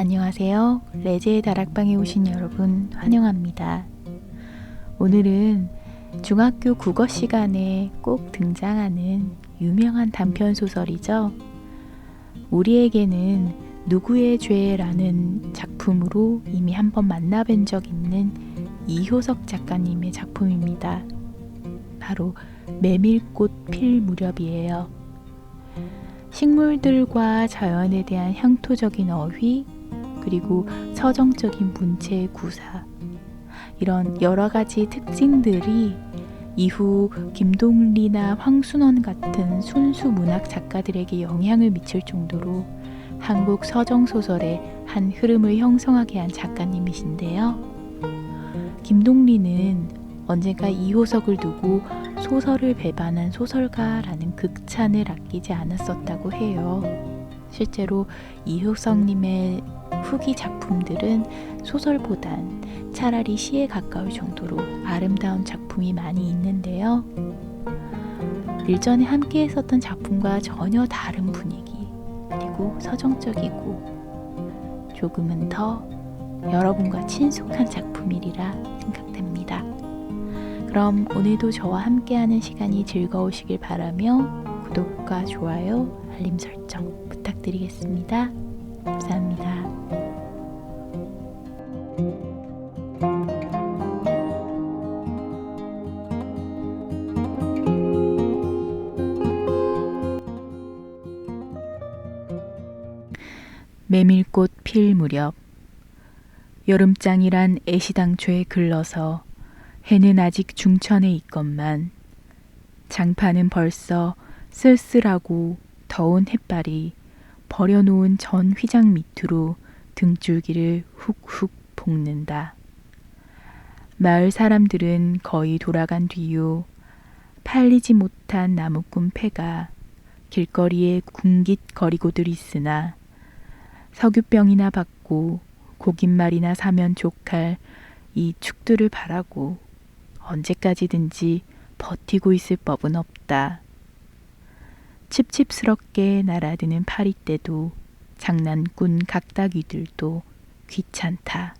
안녕하세요. 레제의 다락방에 오신 여러분 환영합니다. 오늘은 중학교 국어 시간에 꼭 등장하는 유명한 단편 소설이죠. 우리에게는 누구의 죄라는 작품으로 이미 한번 만나뵌 적 있는 이효석 작가님의 작품입니다. 바로 메밀꽃 필 무렵이에요. 식물들과 자연에 대한 향토적인 어휘, 그리고 서정적인 문체의 구사, 이런 여러 가지 특징들이 이후 김동리나 황순원 같은 순수 문학 작가들에게 영향을 미칠 정도로 한국 서정 소설의 한 흐름을 형성하게 한 작가님이신데요. 김동리는 언젠가 이호석을 두고 소설을 배반한 소설가라는 극찬을 아끼지 않았었다고 해요. 실제로 이효성님의 후기 작품들은 소설보단 차라리 시에 가까울 정도로 아름다운 작품이 많이 있는데요. 일전에 함께 했었던 작품과 전혀 다른 분위기, 그리고 서정적이고 조금은 더 여러분과 친숙한 작품이리라 생각됩니다. 그럼 오늘도 저와 함께하는 시간이 즐거우시길 바라며 구독과 좋아요, 알림 설정 부탁드리겠습니다. 감사합니다. 메밀꽃 필 무렵 여름장이란 애시당초에 글러서 해는 아직 중천에 있건만 장판은 벌써 쓸쓸하고 더운 햇발이 버려놓은 전 휘장 밑으로 등줄기를 훅훅 볶는다. 마을 사람들은 거의 돌아간 뒤요. 팔리지 못한 나무꾼 폐가 길거리에 궁깃거리고들 있으나 석유병이나 받고 고깃말이나 사면 족할 이 축들을 바라고 언제까지든지 버티고 있을 법은 없다. 칩칩스럽게 날아드는 파리떼도 장난꾼 각다귀들도 귀찮다.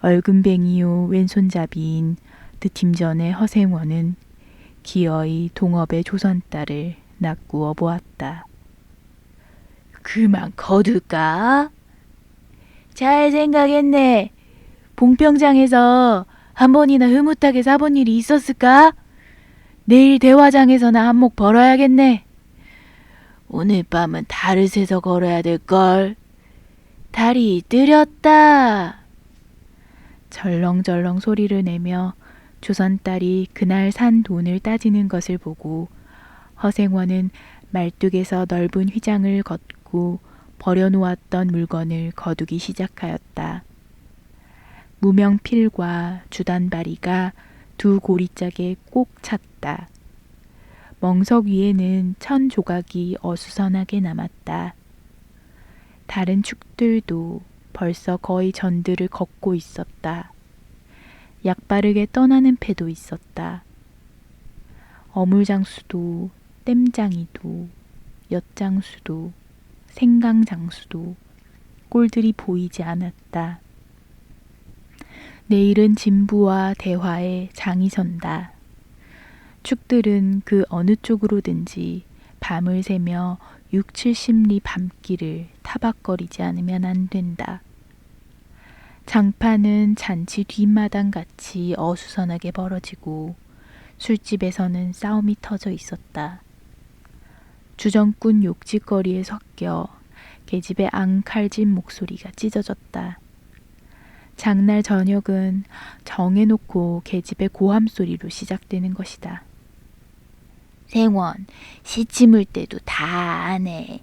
얼금뱅이요 왼손잡이인 드팀전의 허생원은 기어이 동업의 조선딸을 낚구어 보았다. 그만 거둘까? 잘 생각했네. 봉평장에서 한 번이나 흐뭇하게 사본 일이 있었을까? 내일 대화장에서나 한몫 벌어야겠네. 오늘 밤은 달을 새서 걸어야 될걸. 달이 뜨렸다. 절렁절렁 소리를 내며 조선딸이 그날 산 돈을 따지는 것을 보고 허생원은 말뚝에서 넓은 휘장을 걷고 버려놓았던 물건을 거두기 시작하였다. 무명필과 주단바리가 두 고리짝에 꼭 찼다. 멍석 위에는 천 조각이 어수선하게 남았다. 다른 축들도 벌써 거의 전들을 걷고 있었다. 약바르게 떠나는 패도 있었다. 어물장수도, 땜장이도, 엿장수도, 생강장수도 꼴들이 보이지 않았다. 내일은 진부와 대화에 장이 선다. 축들은 그 어느 쪽으로든지 밤을 새며 6, 70리 밤길을 타박거리지 않으면 안 된다. 장판은 잔치 뒷마당 같이 어수선하게 벌어지고 술집에서는 싸움이 터져 있었다. 주정꾼 욕짓거리에 섞여 계집의 앙칼진 목소리가 찢어졌다. 장날 저녁은 정해놓고 계집의 고함 소리로 시작되는 것이다. 생원, 시침을 때도 다 아네.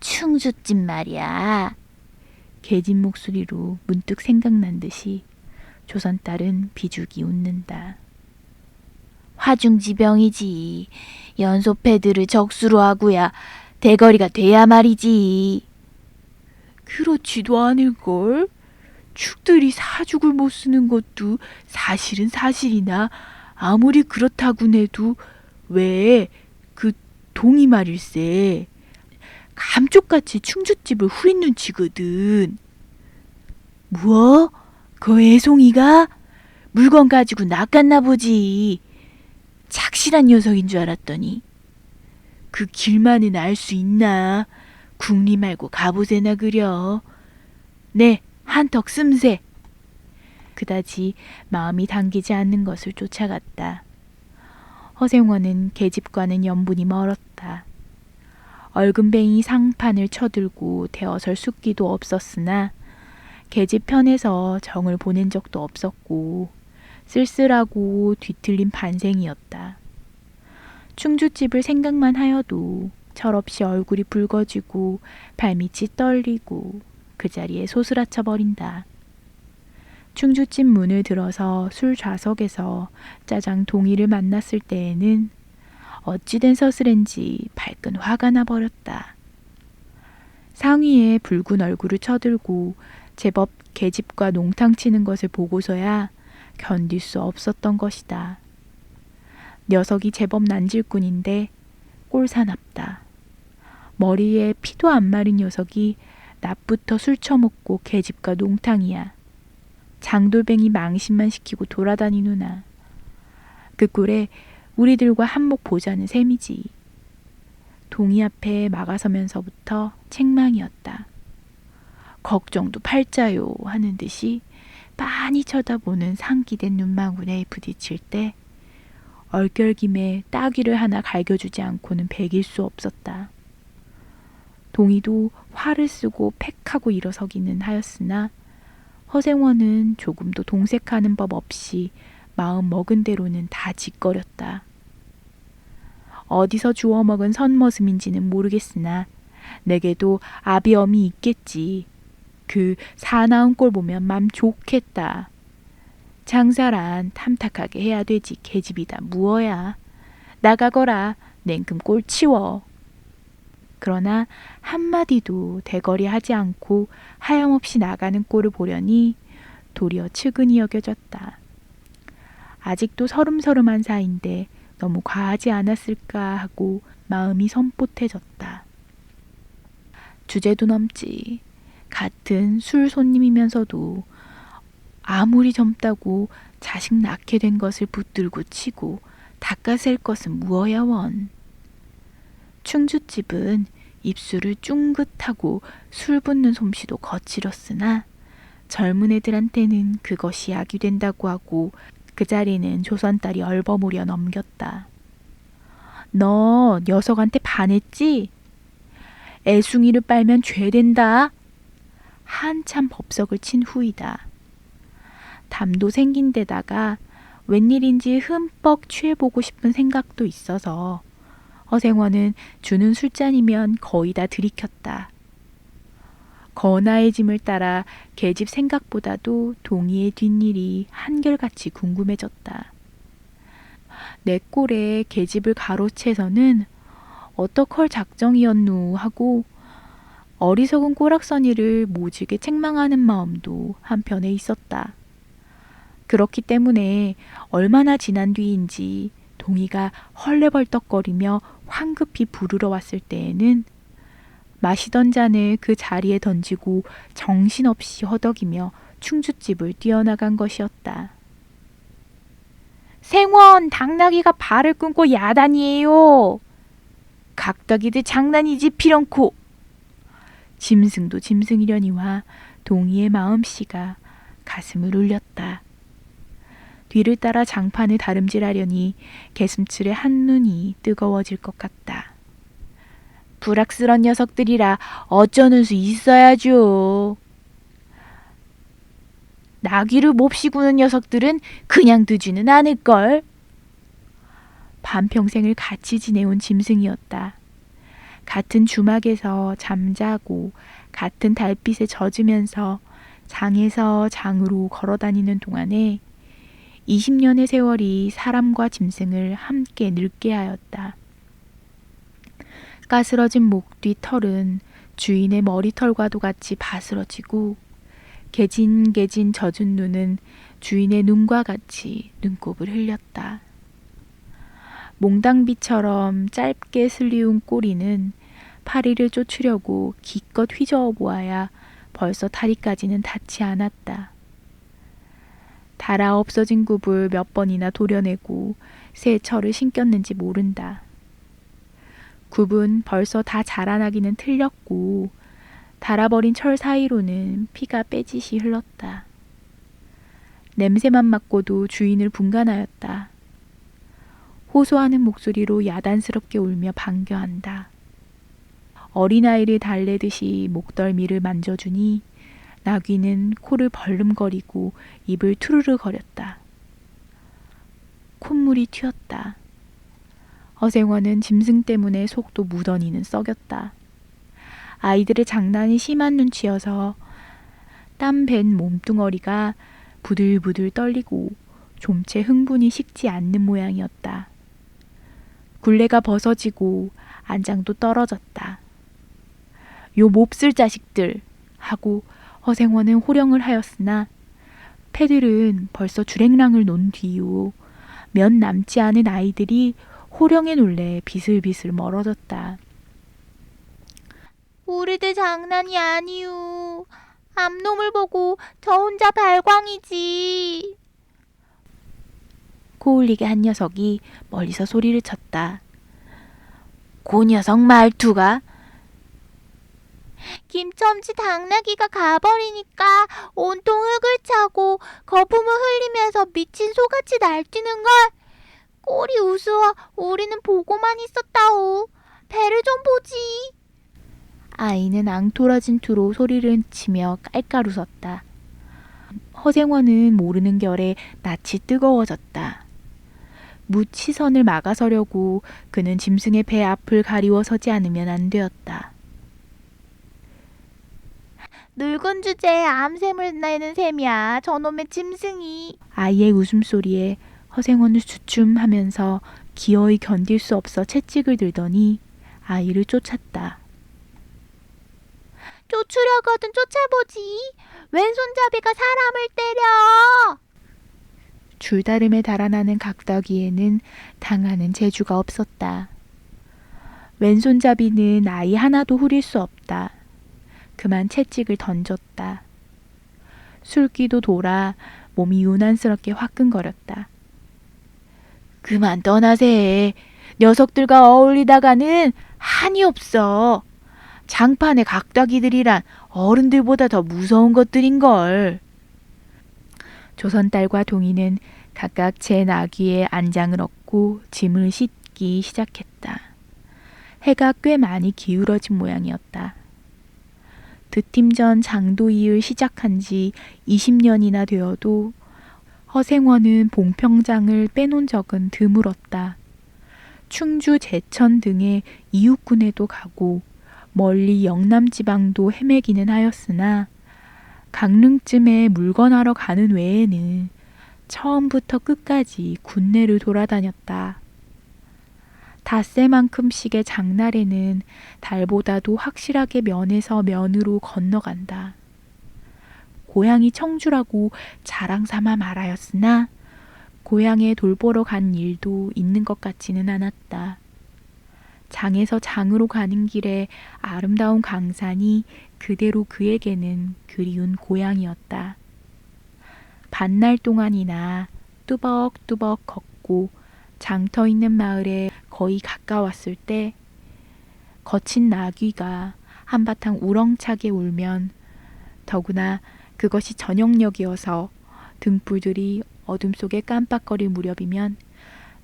충주집 말이야. 계집 목소리로 문득 생각난 듯이 조선딸은 비죽이 웃는다. 화중지병이지. 연소패들을 적수로 하고야 대거리가 돼야 말이지. 그렇지도 않을걸? 축들이 사죽을 못 쓰는 것도 사실은 사실이나 아무리 그렇다고 해도 왜 그 동이 말일세. 감쪽같이 충주집을 후린 눈 치거든. 뭐? 그 애송이가 물건 가지고 낚았나 보지. 착실한 녀석인 줄 알았더니 그 길만은 알 수 있나? 국리 말고 가보세나 그려. 네, 한턱 씀새. 그다지 마음이 당기지 않는 것을 쫓아갔다. 허생원은 계집과는 연분이 멀었다. 얼금뱅이 상판을 쳐들고 대어설 숫기도 없었으나 계집 편에서 정을 보낸 적도 없었고 쓸쓸하고 뒤틀린 반생이었다. 충주집을 생각만 하여도 철없이 얼굴이 붉어지고 발밑이 떨리고 그 자리에 소스라쳐 버린다. 충주집 문을 들어서 술 좌석에서 짜장 동이를 만났을 때에는 어찌된 서슬인지 발끈 화가 나 버렸다. 상위에 붉은 얼굴을 쳐들고 제법 계집과 농탕 치는 것을 보고서야 견딜 수 없었던 것이다. 녀석이 제법 난질꾼인데 꼴사납다. 머리에 피도 안 마른 녀석이 낮부터 술 처먹고 계집과 농탕이야. 장돌뱅이 망신만 시키고 돌아다니누나. 그 꼴에 우리들과 한몫 보자는 셈이지. 동이 앞에 막아서면서부터 책망이었다. 걱정도 팔자요 하는 듯이 빤히 쳐다보는 상기된 눈망울에 부딪힐 때 얼결김에 따귀를 하나 갈겨주지 않고는 배길 수 없었다. 동이도 화를 쓰고 팩하고 일어서기는 하였으나 허생원은 조금도 동색하는 법 없이 마음 먹은 대로는 다 짓거렸다. 어디서 주워 먹은 선머슴인지는 모르겠으나 내게도 아비엄이 있겠지. 그 사나운 꼴 보면 맘 좋겠다. 장사란 탐탁하게 해야 되지 계집이다 무어야. 나가거라 냉큼 꼴 치워. 그러나 한마디도 대거리 하지 않고 하염없이 나가는 꼴을 보려니 도리어 측은히 여겨졌다. 아직도 서름서름한 사이인데 너무 과하지 않았을까 하고 마음이 섬찟해졌다. 주제도 넘지. 같은 술 손님이면서도 아무리 젊다고 자식 낳게 된 것을 붙들고 치고 닦아셀 것은 무어야 원. 충주집은 입술을 쫑긋하고 술 붓는 솜씨도 거칠었으나 젊은 애들한테는 그것이 약이 된다고 하고 그 자리는 조선 딸이 얼버무려 넘겼다. 너 녀석한테 반했지? 애숭이를 빨면 죄 된다. 한참 법석을 친 후이다. 담도 생긴 데다가 웬일인지 흠뻑 취해보고 싶은 생각도 있어서 허생원은 주는 술잔이면 거의 다 들이켰다. 건아의 짐을 따라 계집 생각보다도 동이의 뒷일이 한결같이 궁금해졌다. 내 꼴에 계집을 가로채서는 어떡할 작정이었누 하고 어리석은 꼬락서니를 모지게 책망하는 마음도 한편에 있었다. 그렇기 때문에 얼마나 지난 뒤인지 동이가 헐레벌떡거리며 황급히 부르러 왔을 때에는 마시던 잔을 그 자리에 던지고 정신없이 허덕이며 충주집을 뛰어나간 것이었다. 생원 당나귀가 발을 끊고 야단이에요. 각덕이들 장난이지 피렁코. 짐승도 짐승이려니와 동이의 마음씨가 가슴을 울렸다. 뒤를 따라 장판을 다름질하려니 개슴츠의 한눈이 뜨거워질 것 같다. 불악스런 녀석들이라 어쩌는 수 있어야죠. 나귀를 몹시 구는 녀석들은 그냥 두지는 않을걸. 반평생을 같이 지내온 짐승이었다. 같은 주막에서 잠자고 같은 달빛에 젖으면서 장에서 장으로 걸어 다니는 동안에 20년의 세월이 사람과 짐승을 함께 늙게 하였다. 까스러진 목 뒤 털은 주인의 머리털과도 같이 바스러지고 개진개진 젖은 눈은 주인의 눈과 같이 눈곱을 흘렸다. 몽당비처럼 짧게 슬리운 꼬리는 파리를 쫓으려고 기껏 휘저어 보아야 벌써 다리까지는 닿지 않았다. 달아 없어진 굽을 몇 번이나 도려내고 새 철을 신겼는지 모른다. 굽은 벌써 다 자라나기는 틀렸고 달아버린 철 사이로는 피가 빼짓이 흘렀다. 냄새만 맡고도 주인을 분간하였다. 호소하는 목소리로 야단스럽게 울며 반겨한다. 어린아이를 달래듯이 목덜미를 만져주니 나귀는 코를 벌름거리고 입을 투르르 거렸다. 콧물이 튀었다. 허생원은 짐승 때문에 속도 무던히는 썩였다. 아이들의 장난이 심한 눈치여서 땀 밴 몸뚱어리가 부들부들 떨리고 좀채 흥분이 식지 않는 모양이었다. 굴레가 벗어지고 안장도 떨어졌다. 요 몹쓸 자식들 하고 허생원은 호령을 하였으나 패들은 벌써 주랭랑을 놓은 뒤요. 몇 남지 않은 아이들이 호령에 놀래 비슬비슬 멀어졌다. 우리들 장난이 아니우. 암놈을 보고 저 혼자 발광이지. 코 올리게 한 녀석이 멀리서 소리를 쳤다. 그 녀석 말투가 김첨지 당나귀가 가버리니까 온통 흙을 차고 거품을 흘리면서 미친 소같이 날뛰는 걸. 꼴이 우스워 우리는 보고만 있었다오. 배를 좀 보지. 아이는 앙토라진 투로 소리를 치며 깔깔 웃었다. 허생원은 모르는 결에 낯이 뜨거워졌다. 묻 시선을 막아서려고 그는 짐승의 배 앞을 가리워 서지 않으면 안 되었다. 늙은 주제에 암샘을 내는 셈이야. 저놈의 짐승이. 아이의 웃음소리에 허생원은 주춤하면서 기어이 견딜 수 없어 채찍을 들더니 아이를 쫓았다. 쫓으려거든 쫓아보지. 왼손잡이가 사람을 때려. 줄다름에 달아나는 각더기에는 당하는 재주가 없었다. 왼손잡이는 아이 하나도 후릴 수 없다. 그만 채찍을 던졌다. 술기도 돌아 몸이 유난스럽게 화끈거렸다. 그만 떠나세. 녀석들과 어울리다가는 한이 없어. 장판의 각다기들이란 어른들보다 더 무서운 것들인걸. 조선딸과 동이는 각각 제 나귀에 안장을 얻고 짐을 싣기 시작했다. 해가 꽤 많이 기울어진 모양이었다. 드팀 전 장도이을 시작한 지 20년이나 되어도 허생원은 봉평장을 빼놓은 적은 드물었다. 충주 제천 등의 이웃군에도 가고 멀리 영남 지방도 헤매기는 하였으나 강릉쯤에 물건하러 가는 외에는 처음부터 끝까지 군내를 돌아다녔다. 닷새만큼씩의 장날에는 달보다도 확실하게 면에서 면으로 건너간다. 고향이 청주라고 자랑 삼아 말하였으나 고향에 돌보러 간 일도 있는 것 같지는 않았다. 장에서 장으로 가는 길에 아름다운 강산이 그대로 그에게는 그리운 고향이었다. 반날 동안이나 뚜벅뚜벅 걷고 장터 있는 마을에 거의 가까웠을 때 거친 나귀가 한바탕 우렁차게 울면 더구나 그것이 저녁녘이어서 등불들이 어둠 속에 깜빡거릴 무렵이면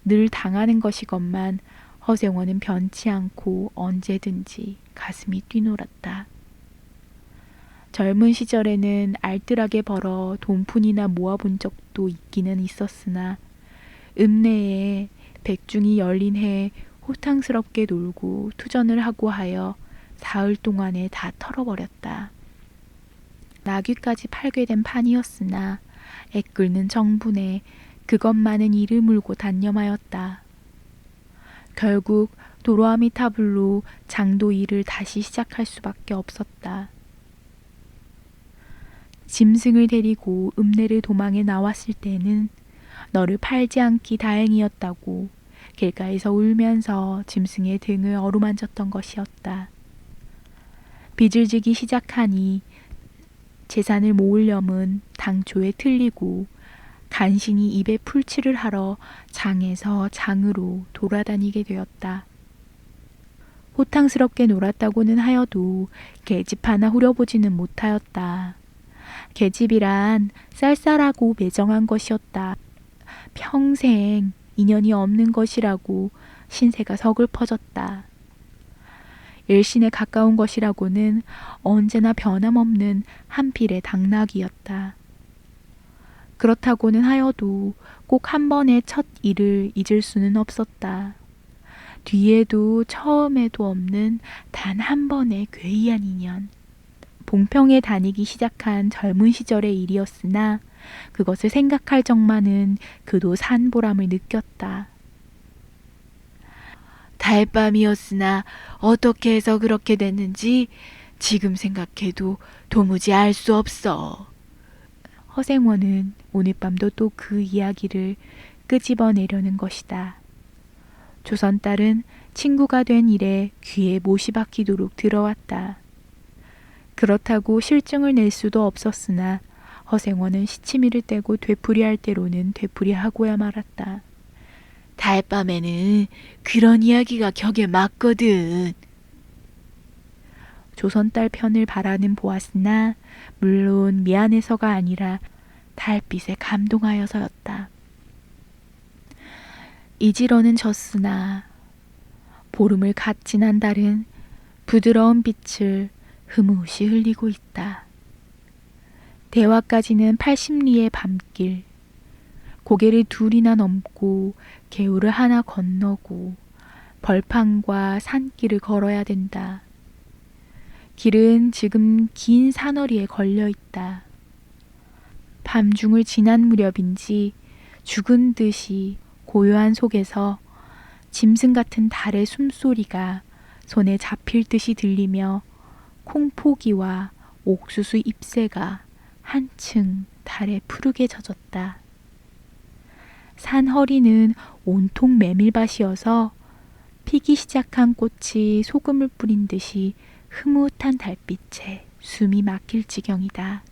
늘 당하는 것이건만 허생원은 변치 않고 언제든지 가슴이 뛰놀았다. 젊은 시절에는 알뜰하게 벌어 돈푼이나 모아본 적도 있기는 있었으나 읍내에 백중이 열린 해에 호탕스럽게 놀고 투전을 하고 하여 사흘 동안에 다 털어버렸다. 나귀까지 팔게 된 판이었으나 애끓는 정분에 그것만은 이를 물고 단념하였다. 결국 도로아미타불로 장도 일을 다시 시작할 수밖에 없었다. 짐승을 데리고 읍내를 도망해 나왔을 때는 너를 팔지 않기 다행이었다고 길가에서 울면서 짐승의 등을 어루만졌던 것이었다. 빚을 지기 시작하니 재산을 모으려면 당초에 틀리고 간신히 입에 풀칠을 하러 장에서 장으로 돌아다니게 되었다. 호탕스럽게 놀았다고는 하여도 계집 하나 후려보지는 못하였다. 계집이란 쌀쌀하고 매정한 것이었다. 평생 인연이 없는 것이라고 신세가 서글퍼졌다. 일신에 가까운 것이라고는 언제나 변함없는 한 필의 당나귀였다. 그렇다고는 하여도 꼭 한 번의 첫 일을 잊을 수는 없었다. 뒤에도 처음에도 없는 단 한 번의 괴이한 인연. 봉평에 다니기 시작한 젊은 시절의 일이었으나 그것을 생각할 적만은 그도 산 보람을 느꼈다. 달밤이었으나 어떻게 해서 그렇게 됐는지 지금 생각해도 도무지 알 수 없어. 허생원은 오늘 밤도 또 그 이야기를 끄집어내려는 것이다. 조선 딸은 친구가 된 일에 귀에 못이 박히도록 들어왔다. 그렇다고 실증을 낼 수도 없었으나 허생원은 시치미를 떼고 되풀이할 때로는 되풀이하고야 말았다. 달밤에는 그런 이야기가 격에 맞거든. 조선딸 편을 바라는 보았으나 물론 미안해서가 아니라 달빛에 감동하여서였다. 이지러는 졌으나 보름을 갓 지난 달은 부드러운 빛을 흐뭇이 흘리고 있다. 대화까지는 80리의 밤길. 고개를 둘이나 넘고 개울을 하나 건너고 벌판과 산길을 걸어야 된다. 길은 지금 긴 산허리에 걸려 있다. 밤중을 지난 무렵인지 죽은 듯이 고요한 속에서 짐승 같은 달의 숨소리가 손에 잡힐 듯이 들리며 콩포기와 옥수수 잎새가 한층 달에 푸르게 젖었다. 산 허리는 온통 메밀밭이어서 피기 시작한 꽃이 소금을 뿌린 듯이 흐뭇한 달빛에 숨이 막힐 지경이다.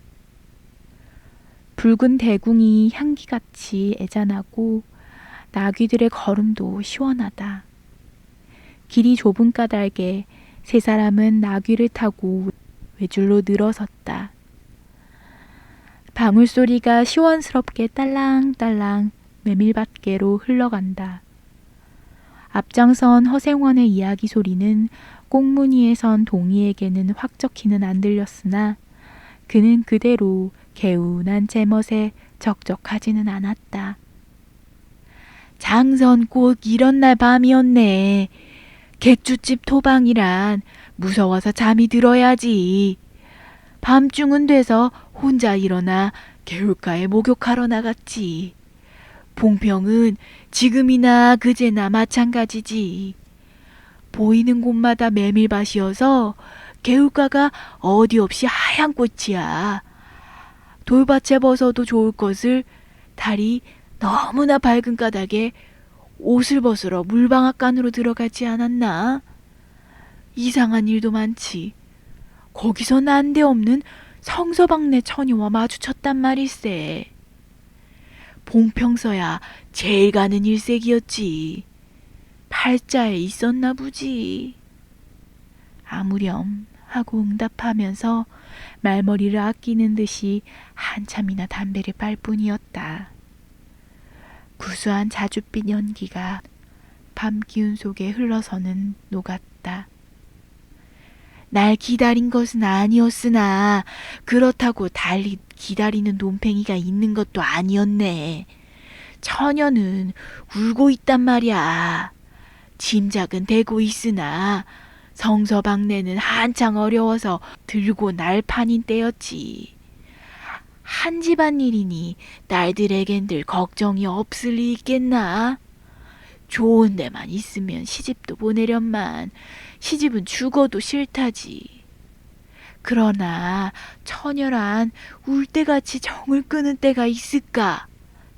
붉은 대궁이 향기같이 애잔하고 나귀들의 걸음도 시원하다. 길이 좁은 까닭에 세 사람은 나귀를 타고 외줄로 늘어섰다. 방울소리가 시원스럽게 딸랑딸랑 메밀밭계로 흘러간다. 앞장선 허생원의 이야기 소리는 꽁무니에 선 동이에게는 확적히는 안 들렸으나 그는 그대로 개운한 제멋에 적적하지는 않았다. 장선 꼭 이런 날 밤이었네. 객주집 토방이란 무서워서 잠이 들어야지. 밤중은 돼서 혼자 일어나 개울가에 목욕하러 나갔지. 봉평은 지금이나 그제나 마찬가지지. 보이는 곳마다 메밀밭이어서 개울가가 어디 없이 하얀 꽃이야. 돌밭에 벗어도 좋을 것을 달이 너무나 밝은 까닭에 옷을 벗으러 물방앗간으로 들어가지 않았나? 이상한 일도 많지. 거기서 난데없는 성서방네 처녀와 마주쳤단 말일세. 봉평서야 제일 가는 일색이었지. 팔자에 있었나 보지. 아무렴 하고 응답하면서 말머리를 아끼는 듯이 한참이나 담배를 빨 뿐이었다. 구수한 자줏빛 연기가 밤 기운 속에 흘러서는 녹았다. 날 기다린 것은 아니었으나 그렇다고 달리 기다리는 논팽이가 있는 것도 아니었네. 처녀는 울고 있단 말이야. 짐작은 되고 있으나 성서방네는 한창 어려워서 들고 날 판인 때였지. 한 집안 일이니 딸들에겐들 걱정이 없을 리 있겠나? 좋은 데만 있으면 시집도 보내련만 시집은 죽어도 싫다지. 그러나 처녀란 울 때같이 정을 끄는 때가 있을까?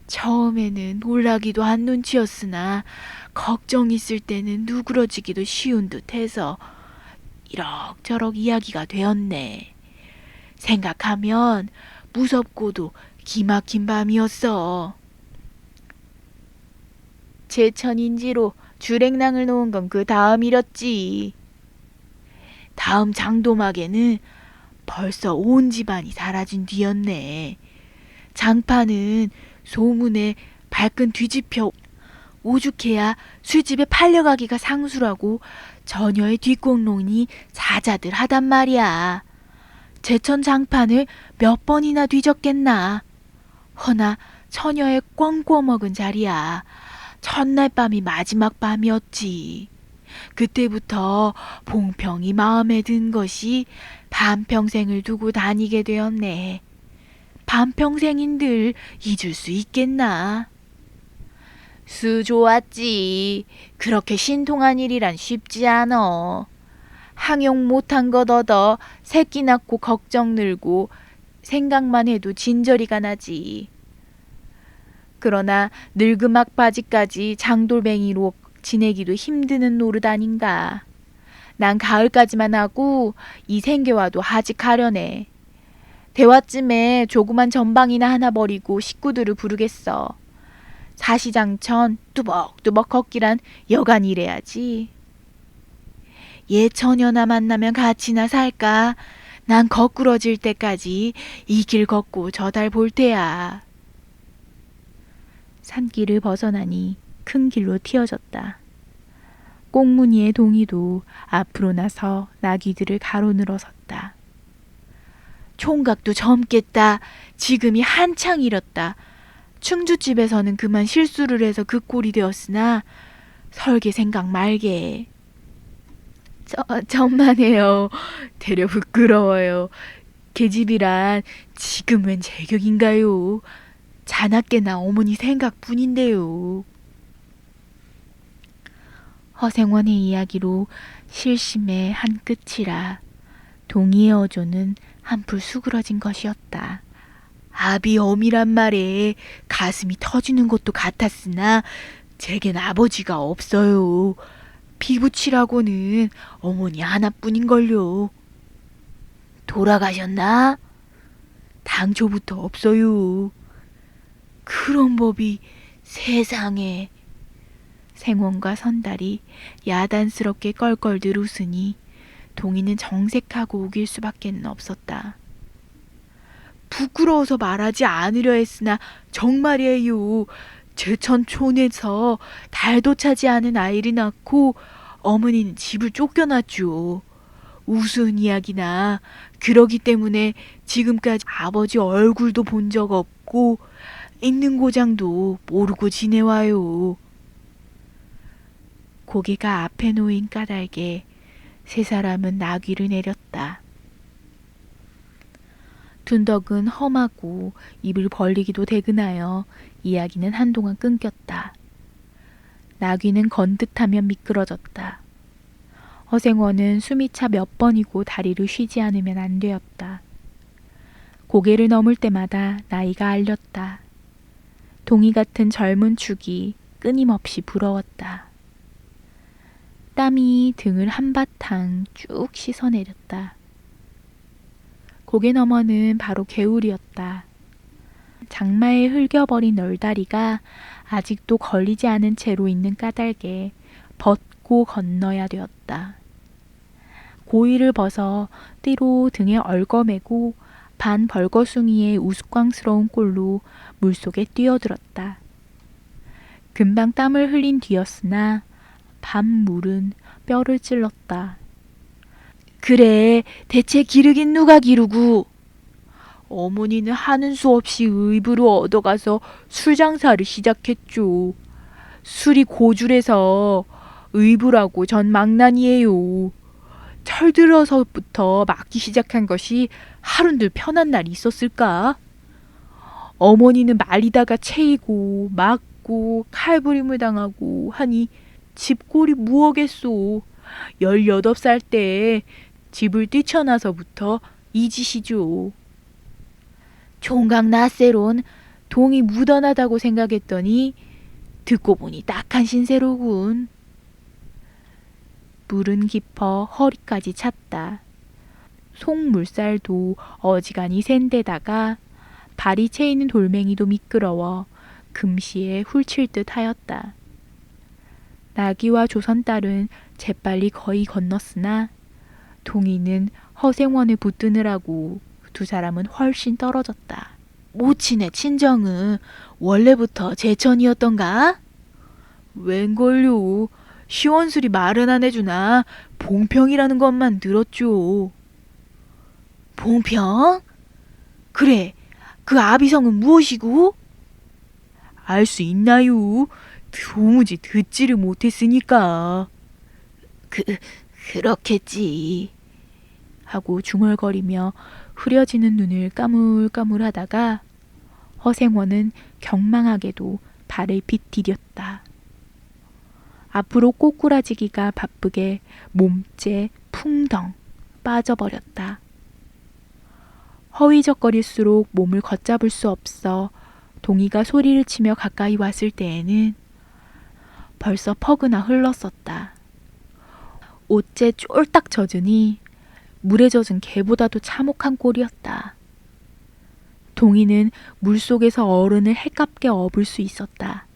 처음에는 놀라기도 한 눈치였으나 걱정 있을 때는 누그러지기도 쉬운 듯해서 이럭저럭 이야기가 되었네. 생각하면 무섭고도 기막힌 밤이었어. 제천인지로 주랭랑을 놓은 건 그 다음이었지. 다음 장도막에는 벌써 온 집안이 사라진 뒤였네. 장판은 소문에 발끈 뒤집혀 오죽해야 술집에 팔려가기가 상수라고 처녀의 뒷공론이 사자들 하단 말이야. 제천 장판을 몇 번이나 뒤졌겠나. 허나 처녀의 꽝 구워먹은 자리야. 첫날 밤이 마지막 밤이었지. 그때부터 봉평이 마음에 든 것이 반평생을 두고 다니게 되었네. 반평생인들 잊을 수 있겠나? 수 좋았지. 그렇게 신통한 일이란 쉽지 않어. 항용 못한 것 얻어 새끼 낳고 걱정 늘고 생각만 해도 진저리가 나지. 그러나 늙음악 바지까지 장돌뱅이로 지내기도 힘드는 노릇 아닌가. 난 가을까지만 하고 이 생계와도 하직하려네. 대화쯤에 조그만 전방이나 하나 버리고 식구들을 부르겠어. 사시장천 뚜벅뚜벅 걷기란 여간. 얘 처녀나 만나면 같이나 살까? 난 거꾸러질 때까지 이 길 걷고 저 달 볼 테야. 산길을 벗어나니 큰 길로 튀어졌다. 꽁무니의 동이도 앞으로 나서 나귀들을 가로늘어 섰다. 총각도 젊겠다. 지금이 한창 이렇다. 충주집에서는 그만 실수를 해서 그 꼴이 되었으나 설계 생각 말게. 저, 천만에요. 되려 부끄러워요. 계집이란 지금은 제격인가요? 자나깨나 어머니 생각뿐인데요. 허생원의 이야기로 실심의 한 끝이라 동의의 어조는 한풀 수그러진 것이었다. 아비 엄이란 말에 가슴이 터지는 것도 같았으나 제겐 아버지가 없어요. 피부치라고는 어머니 하나뿐인걸요. 돌아가셨나? 당초부터 없어요. 그런 법이 세상에. 생원과 선달이 야단스럽게 껄껄들 웃으니 동이는 정색하고 우길 수밖에 없었다. 부끄러워서 말하지 않으려 했으나 정말이에요. 제천촌에서 달도 차지 않은 아이를 낳고 어머니는 집을 쫓겨났죠. 우스운 이야기나 그러기 때문에 지금까지 아버지 얼굴도 본 적 없고 있는 고장도 모르고 지내와요. 고개가 앞에 놓인 까닭에 세 사람은 나귀를 내렸다. 둔덕은 험하고 입을 벌리기도 대근하여 이야기는 한동안 끊겼다. 나귀는 건듯하면 미끄러졌다. 허생원은 숨이 차 몇 번이고 다리를 쉬지 않으면 안 되었다. 고개를 넘을 때마다 나이가 알렸다. 동이 같은 젊은 축이 끊임없이 부러웠다. 땀이 등을 한바탕 쭉 씻어내렸다. 고개 너머는 바로 개울이었다. 장마에 흘겨버린 널다리가 아직도 걸리지 않은 채로 있는 까닭에 벗고 건너야 되었다. 고이를 벗어 띠로 등에 얽어매고 반 벌거숭이의 우스꽝스러운 꼴로 물속에 뛰어들었다. 금방 땀을 흘린 뒤였으나 밤 물은 뼈를 찔렀다. 그래, 대체 기르긴 누가 기르고? 어머니는 하는 수 없이 의부로 얻어가서 술 장사를 시작했죠. 술이 고줄해서 의부라고 전 망난이에요. 철들어서부터 맞기 시작한 것이 하룬들 편한 날이 있었을까? 어머니는 말리다가 채이고 맞고 칼부림을 당하고 하니 집골이 무엇겠소. 열여덟 살 때 집을 뛰쳐나서부터 이 짓이죠. 총각 나세론 동이 묻어나다고 생각했더니 듣고 보니 딱한 신세로군. 물은 깊어 허리까지 찼다. 속물살도 어지간히 센데다가 발이 채이는 돌멩이도 미끄러워 금시에 훌칠 듯 하였다. 나기와 조선딸은 재빨리 거의 건넜으나 동이는 허생원을 붙드느라고 두 사람은 훨씬 떨어졌다. 모친의 친정은 원래부터 제천이었던가? 웬걸요. 시원술이 말은 안 해주나 봉평이라는 것만 들었죠. 봉평? 그래, 그 아비성은 무엇이고? 알 수 있나요? 도무지 듣지를 못했으니까. 그, 그렇겠지. 하고 중얼거리며 흐려지는 눈을 까물까물하다가 허생원은 경망하게도 발을 빗디뎠다. 앞으로 꼬꾸라지기가 바쁘게 몸째 풍덩 빠져버렸다. 허위적거릴수록 몸을 걷잡을 수 없어 동이가 소리를 치며 가까이 왔을 때에는 벌써 퍼그나 흘렀었다. 옷째 쫄딱 젖으니 물에 젖은 개보다도 참혹한 꼴이었다. 동이는 물속에서 어른을 해깝게 업을 수 있었다.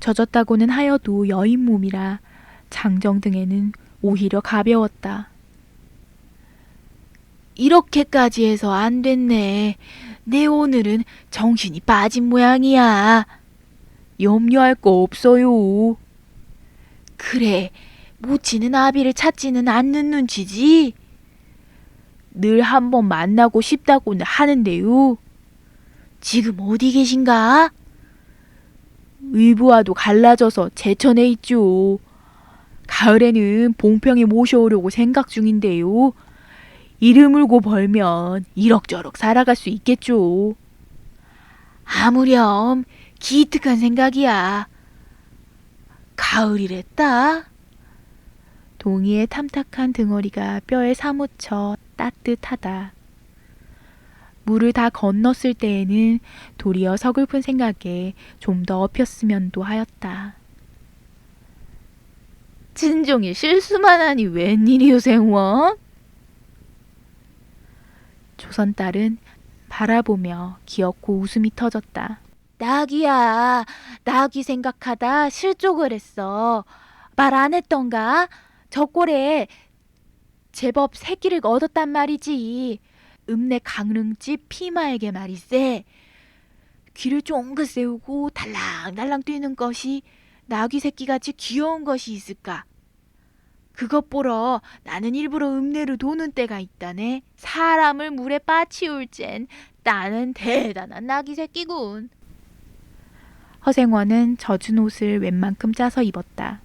젖었다고는 하여도 여인 몸이라 장정 등에는 오히려 가벼웠다. 이렇게까지 해서 안 됐네. 내 오늘은 정신이 빠진 모양이야. 염려할 거 없어요. 그래, 모치는 아비를 찾지는 않는 눈치지. 늘 한번 만나고 싶다고는 하는데요. 지금 어디 계신가? 의부와도 갈라져서 제천에 있죠. 가을에는 봉평에 모셔오려고 생각 중인데요. 이를 물고 벌면 이럭저럭 살아갈 수 있겠죠. 아무렴 기특한 생각이야. 가을이랬다. 동이의 탐탁한 등어리가 뼈에 사무쳐 따뜻하다. 물을 다 건넜을 때에는 도리어 서글픈 생각에 좀 더 엎였으면도 하였다. 진종이 실수만 하니 웬일이요, 생원? 조선 딸은 바라보며 기어코 웃음이 터졌다. 낙이야, 낙이 생각하다 실족을 했어. 말 안 했던가? 저 꼴에 제법 새끼를 얻었단 말이지. 읍내 강릉집 피마에게 말이세. 귀를 쫑긋 세우고 달랑달랑 뛰는 것이 나귀 새끼같이 귀여운 것이 있을까? 그것 보러 나는 일부러 읍내로 도는 때가 있다네. 사람을 물에 빠치울 젠 나는 대단한 나귀 새끼군. 허생원은 젖은 옷을 웬만큼 짜서 입었다.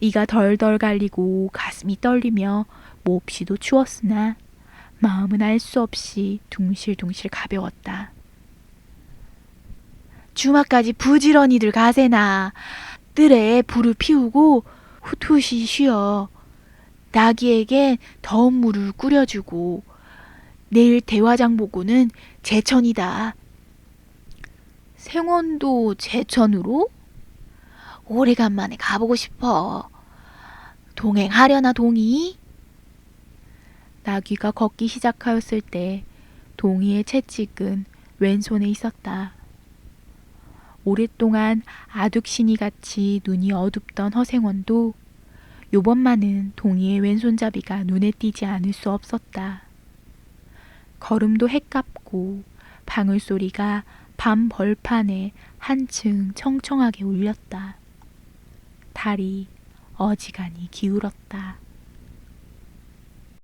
이가 덜덜 갈리고 가슴이 떨리며 몹시도 추웠으나 마음은 알 수 없이 둥실둥실 가벼웠다. 주막까지 부지런히들 가세나. 뜰에 불을 피우고 후투시 쉬어. 나기에겐 더운 물을 끓여주고 내일 대화장 보고는 제천이다. 생원도 제천으로? 오래간만에 가보고 싶어. 동행하려나 동이? 나귀가 걷기 시작하였을 때 동이의 채찍은 왼손에 있었다. 오랫동안 아둑신이 같이 눈이 어둡던 허생원도 요번만은 동이의 왼손잡이가 눈에 띄지 않을 수 없었다. 걸음도 해깝고 방울 소리가 밤 벌판에 한층 청청하게 울렸다. 달이 어지간히 기울었다.